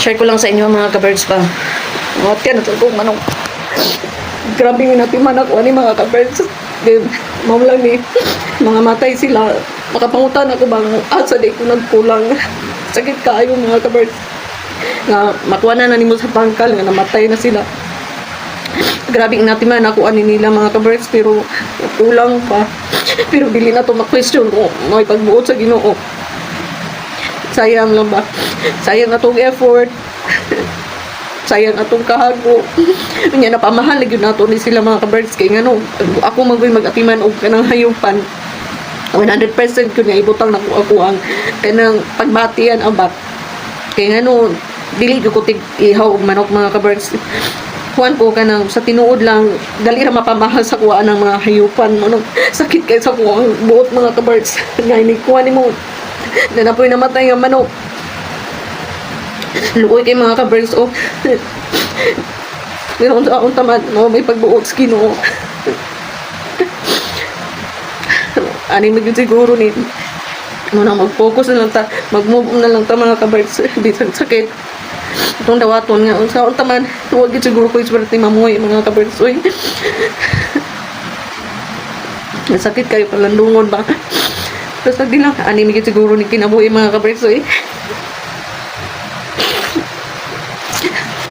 share ko lang sa inyo mga kabirds pa. Mga tiyan, ito kong manong. Grabe nga natin man ako ni mga kabirds. Then, mao lang ni, mga matay sila. Makapangutan ako bang asa di ko nagkulang. Sakit kaayo mga kabirds. Nga, makuha na na nimo sa bangkal, nga namatay na sila. Grabe nga natin man ako ani nila mga kabirds, pero kulang pa. Pero dili na to ma-question kung may pagbuot sa ginoo. Sayang lang ba? Sayang atong effort. Sayang atong kahago. Nya napamahal gyud nato ni sila mga ka-birds kay ngano ako magoy mag-atiman og kanang hayupan. 100% ko niya ibutang na ko ako ang kanang pagbatian ang bat. Kay ngano dili ko tig ihaw og manok mga ka-birds. Kuan ko kanang sa tinuod lang dali ra mapamahal sa kuha ng mga hayupan mo no. Sakit kay sa kuha buot mga ka-birds. Nga ni kuha nimo na napoy namatay nga manok. Luoy kay mga ka-birds oh. Pero unta unta man mo may pagbuot sa Ginoo. Ani gyud siguro ni mo na mag-focus na lang ta, mag-move na lang ta mga ka-birds bisan sakit. Itong dawaton nga unsa unta man huwag gyud siguro ko iswerte mamuhay mga ka-birds oy. Sakit kayo palandungon ba? Tapos din lang, anime yun siguro ni kinabuhi mga kapreso eh.